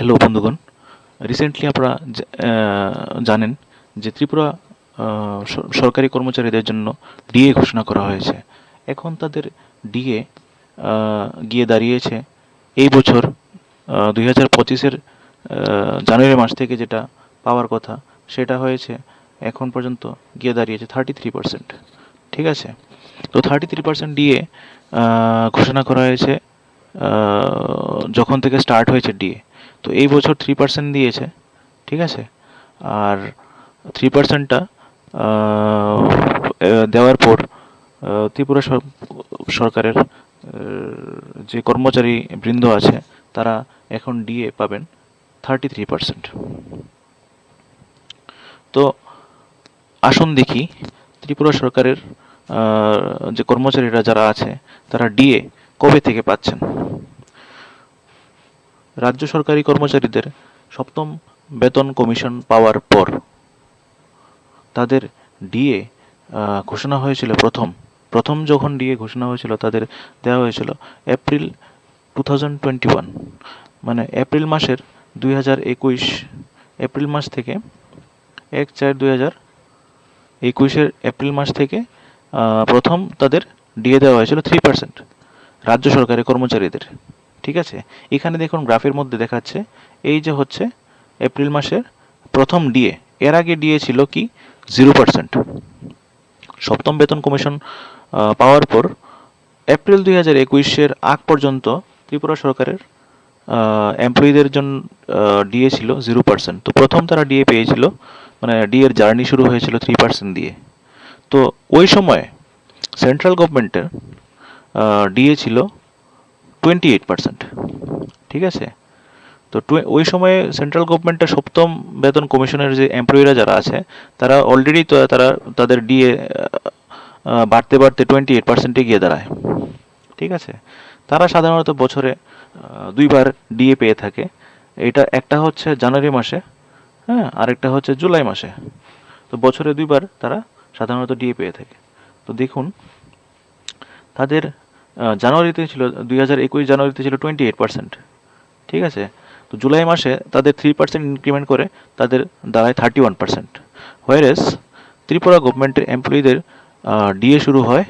Hello বন্ধুগণ। Recently আপনারা জানেন যে ত্রিপুরা সরকারি কর্মচারীদের জন্য ডিএ ঘোষণা করা হয়েছে। এখন তাদের ডিএ গিয়ে দাঁড়িয়েছে। এই বছর দুই হাজার পঁচিশের জানুয়ারি মাস থেকে যেটা পাওয়ার কথা, সেটা হয়েছে এখন পর্যন্ত গিয়ে দাঁড়িয়েছে থার্টি থ্রি পার্সেন্ট ঠিক আছে? তো থার্টি থ্রি পার্সেন্ট ডিএ ঘোষণা করা হয়েছে যখন থেকে স্টার্ট হয়েছে ডিএ তো এই বছর থ্রি পার্সেন্ট দিয়েছে, ঠিক আছে? আর থ্রি পার্সেন্টটা দেওয়ার পর ত্রিপুরা সর- সরকারের যে কর্মচারী বৃন্দ আছে, তারা এখন ডিএ পাবেন থার্টি থ্রি পার্সেন্ট তো আসুন দেখি, ত্রিপুরা সরকারের যে কর্মচারীরা যারা আছে, তারা ডিএ কবে থেকে পাচ্ছেন? রাজ্য সরকারি কর্মচারীদের সপ্তম বেতন কমিশন পাওয়ার পর তাদের ডিএ ঘোষণা হয়েছিল প্রথম। প্রথম যখন ডিএ ঘোষণা হয়েছিল, তাদের দেওয়া হয়েছিল এপ্রিল টু মানে এপ্রিল মাসের দুই হাজার একুশ, এপ্রিল মাস থেকে এক চার দুই হাজার একুশের এপ্রিল মাস থেকে প্রথম তাদের ডিএ দেওয়া হয়েছিল থ্রি পার্সেন্ট রাজ্য সরকারি কর্মচারীদের। ঠিক আছে? এখানে দেখুন গ্রাফের মধ্যে দেখাচ্ছে, এই যে হচ্ছে এপ্রিল মাসের প্রথম ডিএ এর আগে ডিএ ছিল কি? জিরো পার্সেন্ট সপ্তম বেতন কমিশন পাওয়ার পর এপ্রিল দুই হাজার একুশের আগ পর্যন্ত ত্রিপুরা সরকারের এমপ্লয়ীদের জন্য ডিএ ছিল জিরো পার্সেন্ট তো প্রথম তারা ডিএ পেয়েছিল মানে ডিএর জার্নি শুরু হয়েছিল থ্রি পার্সেন্ট দিয়ে। তো ওই সময় সেন্ট্রাল গভর্নমেন্টের ডিএ ছিল টোয়েন্টি এইট পার্সেন্ট ঠিক আছে? তো ওই সময়ে সেন্ট্রাল গভর্নমেন্টের সপ্তম বেতন কমিশনের যে এমপ্লয়িরা যারা আছে, তারা অলরেডি তারা, তাদের ডিএ বাড়তে বাড়তে টোয়েন্টি এইট পার্সেন্টে গিয়ে দাঁড়ায়। ঠিক আছে? তারা সাধারণত বছরে দুইবার ডিএ পেয়ে থাকে। এটা একটা হচ্ছে জানুয়ারি মাসে হ্যাঁ আরেকটা হচ্ছে জুলাই মাসে। তো বছরে দুইবার তারা সাধারণত ডিএ পেয়ে থাকে। তো দেখুন, তাদের জানুয়ারিতে ছিল, দুই হাজার একুশ জানুয়ারিতে ছিল টোয়েন্টি এইট পার্সেন্ট ঠিক আছে? তো জুলাই মাসে তাদের থ্রি পার্সেন্ট ইনক্রিমেন্ট করে তাদের দাঁড়ায় thirty one percent whereas Tripura গভর্নমেন্টের এমপ্লয়ীদের ডিএ শুরু হয়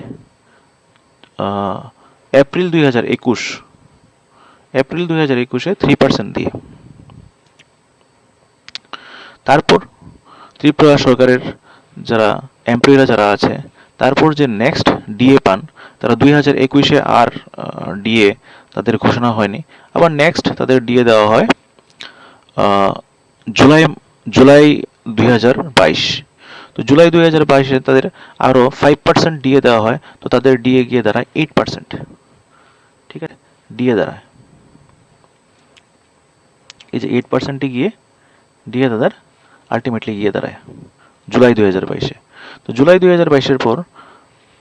এপ্রিল দুই হাজার একুশ। এপ্রিল দুই হাজার একুশে থ্রি পার্সেন্ট দিয়ে। তারপর ত্রিপুরা সরকারের যারা এমপ্লয়িরা যারা আছে তারপর যে নেক্সট ডিএ পান, তারা দুই হাজার একুশে আর ডিএ তাদের ঘোষণা হয়নি। আবার নেক্সট তাদের ডিএ দেওয়া হয় জুলাই জুলাই দুই হাজার বাইশ। তো জুলাই দুই হাজার বাইশে তাদের আরও ফাইভ পার্সেন্ট ডিএ দেওয়া হয়, তো তাদের ডিএ গিয়ে দাঁড়ায় এইট পার্সেন্ট ঠিক আছে? ডিএ দাঁড়ায়। এই যে এইট পার্সেন্টে গিয়ে ডিএ তাদের আলটিমেটলি গিয়ে দাঁড়ায়। জুলাই দুই হাজার বাইশে। তো জুলাই দুই হাজার বাইশের পর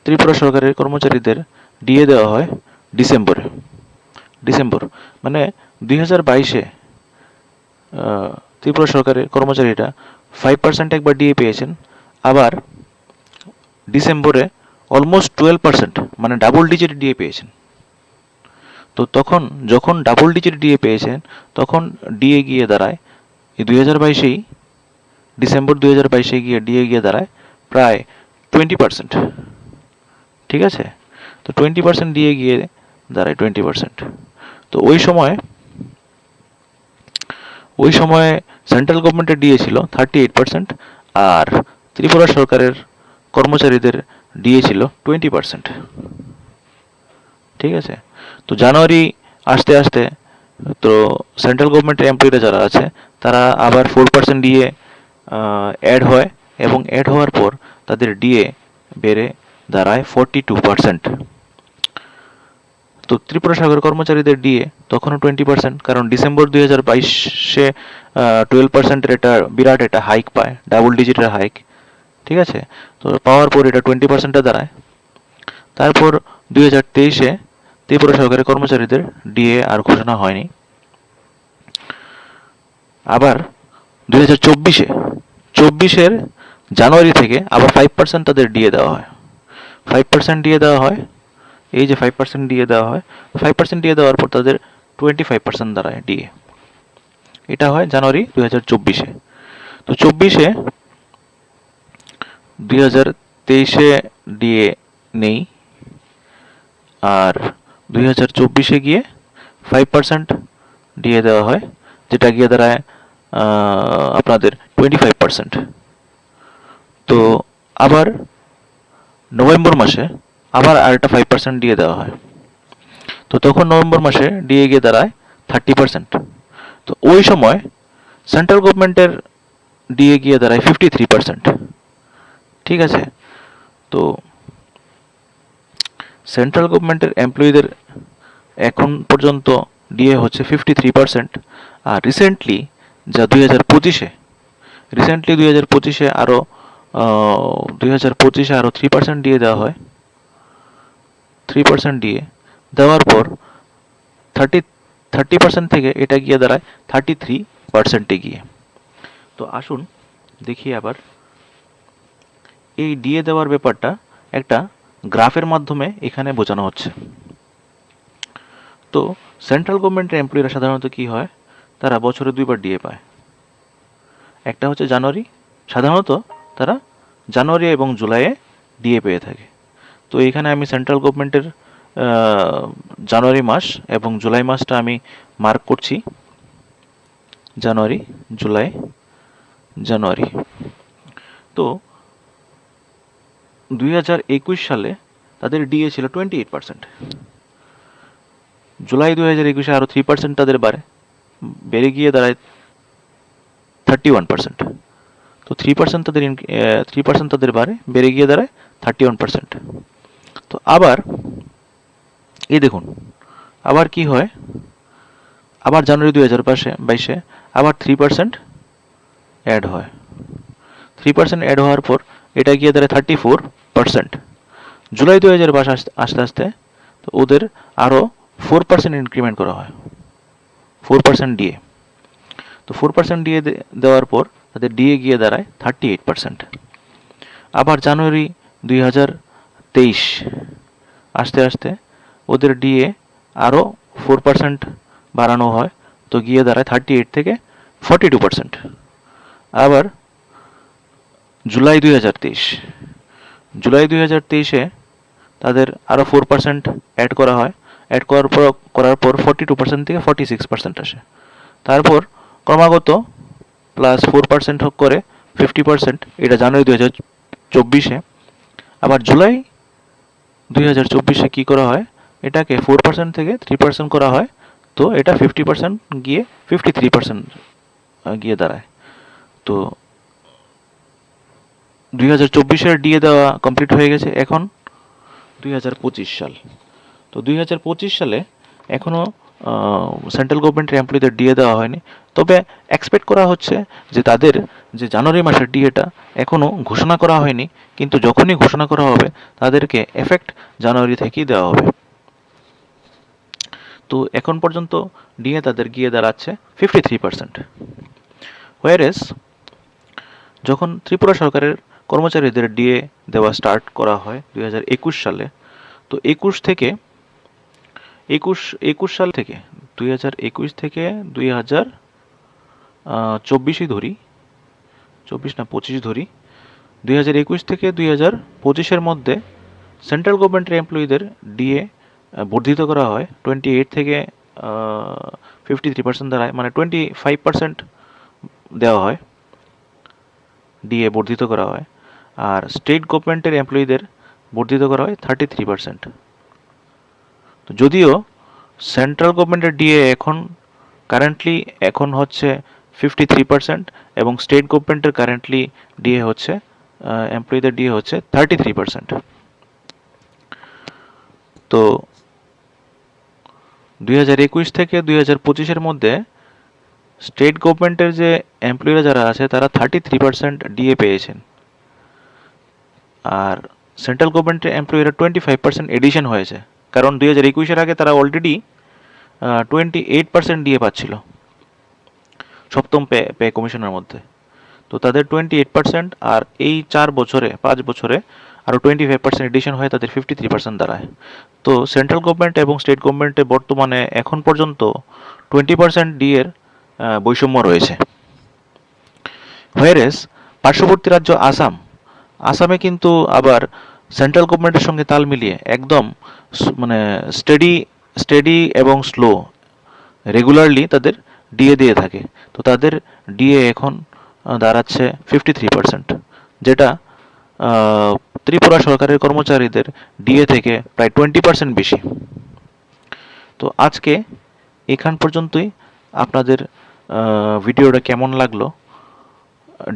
ত্রিপুরা সরকারের কর্মচারীদের ডিএ দেওয়া হয় ডিসেম্বরে। ডিসেম্বর মানে দুই হাজার বাইশে ত্রিপুরা সরকারের কর্মচারীরা ফাইভ পার্সেন্ট একবার ডিএ পেয়েছেন। আবার ডিসেম্বরে অলমোস্ট টুয়েলভ পার্সেন্ট মানে ডাবল ডিজিট ডিএ পেয়েছেন। তো তখন যখন ডাবল ডিজিট ডিএ পেয়েছেন, তখন ডিএ গিয়ে দাঁড়ায়। এই দুই হাজার বাইশেই ডিসেম্বর দুই হাজার বাইশে গিয়ে ডিএ গিয়ে দাঁড়ায় প্রায় টোয়েন্টি পার্সেন্ট ঠিক আছে? তো টোয়েন্টি পার্সেন্ট ডিএ গিয়ে দাঁড়ায় টোয়েন্টি পার্সেন্ট তো ওই সময়, ওই সময়ে সেন্ট্রাল গভর্নমেন্টের ডিএ ছিল থার্টি এইট পার্সেন্ট আর ত্রিপুরা সরকারের কর্মচারীদের ডিএ ছিল টোয়েন্টি পার্সেন্ট ঠিক আছে? তো জানুয়ারি আসতে আসতে তো সেন্ট্রাল গভর্নমেন্টের এমপ্লয়িরা যারা আছে, তারা আবার ফোর পার্সেন্ট ডিএ অ্যাড হয় এবং অ্যাড হওয়ার পর তাদের ডিএ বেড়ে দাঁড়ায় ফোরটি টু পার্সেন্ট তো ত্রিপুরা সাগর কর্মচারীদের ডিএ তখনও টোয়েন্টি পার্সেন্ট কারণ ডিসেম্বর দুই হাজার বাইশে টুয়েলভ পার্সেন্টের এটা বিরাট একটা হাইক পায় ডাবল ডিজিটের হাইক ঠিক আছে? তো পাওয়ার পর এটা টোয়েন্টি পার্সেন্টে দাঁড়ায়। তারপর দুই হাজার তেইশে ত্রিপুরা সরকারি কর্মচারীদের ডিএ আর ঘোষণা হয়নি। আবার দুই হাজার চব্বিশে। চব্বিশের জানুয়ারি থেকে আবার ফাইভ পার্সেন্ট তাদের ডিএ দেওয়া হয়। ফাইভ পার্সেন্ট ডিএ দেওয়া হয়। এই যে ফাইভ পার্সেন্ট ডিএ দেওয়া হয় ফাইভ পার্সেন্ট ডিএ দেওয়ার পর তাদের টোয়েন্টি ফাইভ পার্সেন্ট দাঁড়ায় ডিএ এটা হয় জানুয়ারি দুই হাজার চব্বিশে। তো চব্বিশে দুই হাজার তেইশে ডিএ নেই। আর দুই হাজার চব্বিশে গিয়ে ফাইভ পার্সেন্ট ডিএ দেওয়া হয়, যেটা গিয়ে দাঁড়ায় আপনাদের টোয়েন্টি ফাইভ পার্সেন্ট তো আবার নভেম্বর মাসে আবার আরেকটা ফাইভ পার্সেন্ট দিয়ে দেওয়া হয়। তো তখন নভেম্বর মাসে ডিএ গিয়ে দাঁড়ায় থার্টি পার্সেন্ট তো ওই সময় সেন্ট্রাল গভর্নমেন্টের ডিএ গিয়ে দাঁড়ায় ফিফটি থ্রি পার্সেন্ট ঠিক আছে? তো সেন্ট্রাল গভর্নমেন্টের এমপ্লয়ীদের এখন পর্যন্ত ডিএ হচ্ছে ফিফটি থ্রি পার্সেন্ট আর রিসেন্টলি যা দুই হাজার পঁচিশে। রিসেন্টলি দুই হাজার পঁচিশে আরও দুই হাজার পঁচিশে আরও থ্রি পার্সেন্ট দিয়ে দেওয়া হয়। থ্রি পার্সেন্ট দিয়ে দেওয়ার পর থার্টি থার্টি পার্সেন্ট থেকে এটা গিয়ে দাঁড়ায় থার্টি থ্রি পার্সেন্টে গিয়ে। তো আসুন দেখি আবার। এই ডিএ দেওয়ার ব্যাপারটা একটা গ্রাফের মাধ্যমে এখানে বোঝানো হচ্ছে। তো সেন্ট্রাল গভর্নমেন্টের এমপ্লয়িরা সাধারণত কি হয়? তারা বছরে দুইবার ডিএ পায়। একটা হচ্ছে জানুয়ারি, সাধারণত তারা জানুয়ারি এবং জুলাইয়ে ডিএ পেয়ে থাকে। তো এখানে আমি সেন্ট্রাল গভর্নমেন্টের জানুয়ারি মাস এবং জুলাই মাসটা আমি মার্ক করছি। জানুয়ারি, জুলাই, জানুয়ারি। তো দুই হাজার একুশ সালে তাদের ডিএ ছিল টোয়েন্টি এইট পার্সেন্ট জুলাই দুই হাজার একুশে আরও থ্রি পার্সেন্ট তাদের বাড়ে। বেড়ে গিয়ে দাঁড়ায় থার্টি ওয়ান পার্সেন্ট তো থ্রি পার্সেন্ট তাদের থ্রি পার্সেন্ট তাদের বাড়ে, বেড়ে গিয়ে দাঁড়ায় থার্টি ওয়ান পার্সেন্ট তো আবার, এই দেখুন, আবার কি হয়? আবার জানুয়ারি দুই হাজার পাশে বাইশে আবার থ্রি পার্সেন্ট অ্যাড হয়। থ্রি পার্সেন্ট অ্যাড হওয়ার পর এটা গিয়ে দাঁড়ায় থার্টি ফোর পার্সেন্ট জুলাই দুই হাজার পাঁচ আস্তে আস্তে তো ওদের আরও ফোর পার্সেন্ট ইনক্রিমেন্ট করা হয়। ফোর পার্সেন্ট ডিএ তো ফোর পার্সেন্ট ডিএ দেওয়ার পর তাদের ডিএ গিয়ে দাঁড়ায় থার্টি এইট পার্সেন্ট আবার জানুয়ারি দুই হাজার তেইশ আস্তে আস্তে ওদের ডিএ আরও ফোর পার্সেন্ট বাড়ানো হয়, তো গিয়ে দাঁড়ায় থার্টি এইট থেকে ফর্টি টু পার্সেন্ট আবার জুলাই দুই হাজার তেইশ, জুলাই দুই হাজার তেইশে তাদের আরও ফোর পার্সেন্ট অ্যাড করা হয় অ্যাড করার পর করার পর ফর্টি টু পার্সেন্ট থেকে ফর্টি সিক্স পার্সেন্ট আসে। তারপর ক্রমাগত প্লাস ফোর পার্সেন্ট হোক করে ফিফটি পার্সেন্ট এটা জানুয়ারি দুই হাজার চব্বিশে। আবার জুলাই দুই হাজার চব্বিশে কী করা হয়? এটাকে ফোর পার্সেন্ট থেকে থ্রি পার্সেন্ট করা হয়, তো এটা ফিফটি পার্সেন্ট গিয়ে ফিফটি থ্রি পার্সেন্ট গিয়ে দাঁড়ায়। তো দুই হাজার চব্বিশের ডিএ দেওয়া কমপ্লিট হয়ে গেছে এখন দুই হাজার পঁচিশ সাল। তো দুই হাজার পঁচিশ সালে এখনও সেন্ট্রাল গভর্নমেন্টের এমপ্লয়ীদের ডিএ দেওয়া হয়নি। তবে এক্সপেক্ট করা হচ্ছে যে তাদের যে জানুয়ারি মাসের ডিএটা এখনও ঘোষণা করা হয়নি, কিন্তু যখনই ঘোষণা করা হবে, তাদেরকে এফেক্ট জানুয়ারি থেকেই দেওয়া হবে। তো এখন পর্যন্ত ডিএ তাদের গিয়ে দাঁড়াচ্ছে ফিফটি থ্রি পার্সেন্ট হোয়ারেস যখন ত্রিপুরা সরকারের কর্মচারীদের ডিএ দেওয়া স্টার্ট করা হয় দুই হাজার একুশ সালে, তো একুশ থেকে একুশ একুশ সাল থেকে, দুই হাজার একুশ থেকে দুই হাজার চব্বিশই ধরি, চব্বিশ না পঁচিশ ধরি, দুই হাজার একুশ থেকে দুই হাজার পঁচিশের মধ্যে সেন্ট্রাল গভর্নমেন্টের এমপ্লয়ীদের ডিএ বর্ধিত করা হয়। টোয়েন্টি এইট থেকে ফিফটি থ্রি পার্সেন্ট দাঁড়ায় মানে টোয়েন্টি ফাইভ পার্সেন্ট দেওয়া হয়। ডিএ বর্ধিত করা হয়। আর স্টেট গভর্নমেন্টের এমপ্লয়ীদের বর্ধিত করা হয় থার্টি থ্রি পার্সেন্ট তো যদিও সেন্ট্রাল গভর্নমেন্টের ডিএ এখন কারেন্টলি এখন হচ্ছে ফিফটি থ্রি পার্সেন্ট এবং স্টেট গভর্নমেন্টের কারেন্টলি ডিএ হচ্ছে এমপ্লয়ীদের ডিএ হচ্ছে থার্টি থ্রি পার্সেন্ট তো দুই থেকে দুই হাজার মধ্যে স্টেট গভর্নমেন্টের যে এমপ্লয়িরা যারা আছে, তারা থার্টি থ্রি পার্সেন্ট ডিএ পেয়েছেন। আর সেন্ট্রাল গভর্নমেন্টের এমপ্লয়িরা টোয়েন্টি ফাইভ পার্সেন্ট এডিশন হয়েছে। কারণ দুই হাজার একুশের আগে তারা already twenty eight percent DA পাচ্ছিল। সপ্তম পে পে কমিশনের মধ্যে। তো তাদের টোয়েন্টি এইট পার্সেন্ট আর এই চার বছরে, পাঁচ বছরে আরও টোয়েন্টি ফাইভ পার্সেন্ট এডিশন হয়ে তাদের ফিফটি থ্রি পার্সেন্ট দাঁড়ায়। তো সেন্ট্রাল গভর্নমেন্ট এবং স্টেট গভর্নমেন্টে বর্তমানে এখন পর্যন্ত টোয়েন্টি পার্সেন্ট ডিএর বৈষম্য রয়েছে। হোয়ারেস পার্শ্ববর্তী রাজ্য আসাম, আসামে কিন্তু আবার সেন্ট্রাল গভর্নমেন্টের সঙ্গে তাল মিলিয়ে একদম মানে স্টেডি স্টেডি এবং স্লো রেগুলারলি তাদের ডিএ দিয়ে থাকে। তো তাদের ডিএ এখন দাঁড়াচ্ছে ফিফটি থ্রি পার্সেন্ট যেটা ত্রিপুরা সরকারের কর্মচারীদের ডিএ থেকে প্রায় টোয়েন্টি পার্সেন্ট বেশি। তো আজকে এখান পর্যন্তই। আপনাদের ভিডিওটা কেমন লাগল?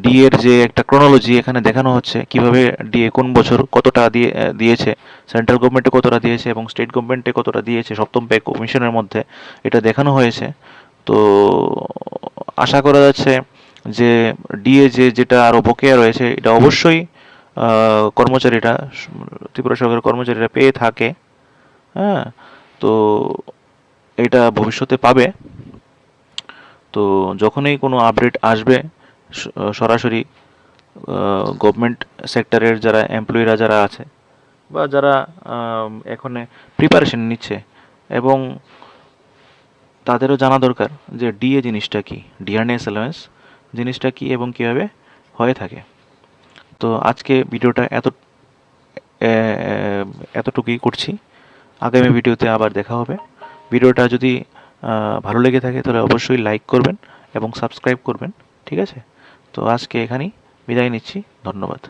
ডিএ এর যে একটা ক্রোনোলজি এখানে দেখানো হচ্ছে, কীভাবে ডিএ কোন বছর কতটা দিয়ে দিয়েছে সেন্ট্রাল গভর্নমেন্টে কতটা দিয়েছে এবং স্টেট গভর্নমেন্টে কতটা দিয়েছে, সপ্তম পে কমিশনের মধ্যে এটা দেখানো হয়েছে। তো আশা করা যাচ্ছে যে ডিএ যে, যেটা আরও বকেয়া রয়েছে, এটা অবশ্যই কর্মচারীরা, ত্রিপুরা সরকারের কর্মচারীরা পেয়ে থাকে। হ্যাঁ তো এটা ভবিষ্যতে পাবে। তো যখনই কোনো আপডেট আসবে সরাসরি গভর্নমেন্ট সেক্টরের যারা এমপ্লয়িরা যারা আছে বা যারা এখানে প্রিপারেশন নিচ্ছে এবং তাদেরও জানা দরকার যে ডিএ জিনিসটা কি ডিআরএস অ্যালাউন্স জিনিসটা কি এবং কীভাবে হয়ে থাকে। তো আজকে ভিডিওটা এত এতটুকুই করছি। আগামী ভিডিওতে আবার দেখা হবে। ভিডিওটা যদি ভালো লেগে থাকে তাহলে অবশ্যই লাইক করবেন এবং সাবস্ক্রাইব করবেন, ঠিক আছে? তো আজকে এখানেই বিদায় নিচ্ছি ধন্যবাদ।